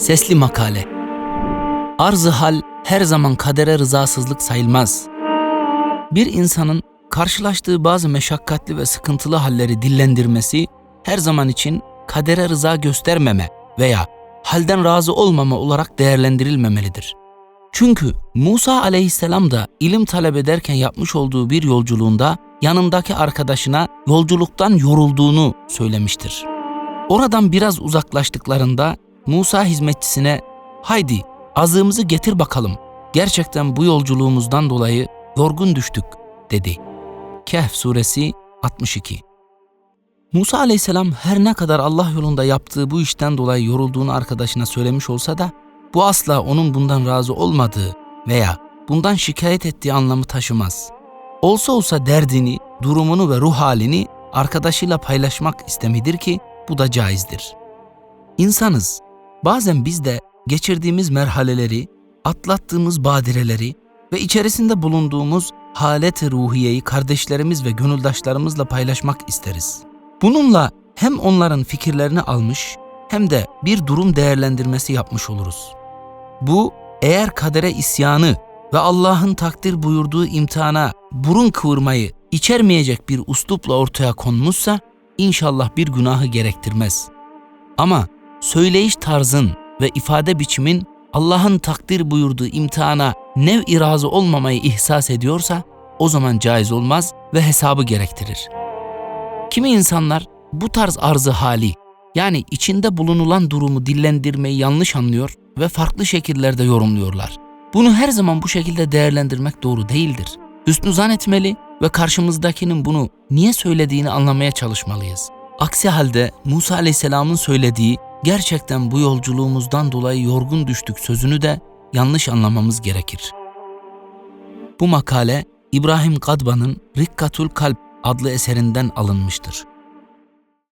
Sesli makale. Arzı hal her zaman kadere rızasızlık sayılmaz. Bir insanın karşılaştığı bazı meşakkatli ve sıkıntılı halleri dillendirmesi her zaman için kadere rıza göstermeme veya halden razı olmama olarak değerlendirilmemelidir. Çünkü Musa aleyhisselam da ilim talep ederken yapmış olduğu bir yolculuğunda yanındaki arkadaşına yolculuktan yorulduğunu söylemiştir. Oradan biraz uzaklaştıklarında Musa hizmetçisine "Haydi azığımızı getir bakalım. Gerçekten bu yolculuğumuzdan dolayı yorgun düştük." dedi. Kehf suresi 62. Musa aleyhisselam her ne kadar Allah yolunda yaptığı bu işten dolayı yorulduğunu arkadaşına söylemiş olsa da bu asla onun bundan razı olmadığı veya bundan şikayet ettiği anlamı taşımaz. Olsa olsa derdini, durumunu ve ruh halini arkadaşıyla paylaşmak istemidir ki bu da caizdir. İnsanız. Bazen biz de geçirdiğimiz merhaleleri, atlattığımız badireleri ve içerisinde bulunduğumuz halet-i ruhiyeyi kardeşlerimiz ve gönüldaşlarımızla paylaşmak isteriz. Bununla hem onların fikirlerini almış hem de bir durum değerlendirmesi yapmış oluruz. Bu eğer kadere isyanı ve Allah'ın takdir buyurduğu imtihana burun kıvırmayı içermeyecek bir uslupla ortaya konmuşsa inşallah bir günahı gerektirmez. Ama söyleyiş tarzın ve ifade biçimin Allah'ın takdir buyurduğu imtihana nev irazı olmamayı ihsas ediyorsa o zaman caiz olmaz ve hesabı gerektirir. Kimi insanlar bu tarz arzı hali yani içinde bulunulan durumu dillendirmeyi yanlış anlıyor ve farklı şekillerde yorumluyorlar. Bunu her zaman bu şekilde değerlendirmek doğru değildir. Üstünü zan etmeli ve karşımızdakinin bunu niye söylediğini anlamaya çalışmalıyız. Aksi halde Musa Aleyhisselam'ın söylediği gerçekten bu yolculuğumuzdan dolayı yorgun düştük sözünü de yanlış anlamamız gerekir. Bu makale İbrahim Kadba'nın Rikkatul Kalp adlı eserinden alınmıştır.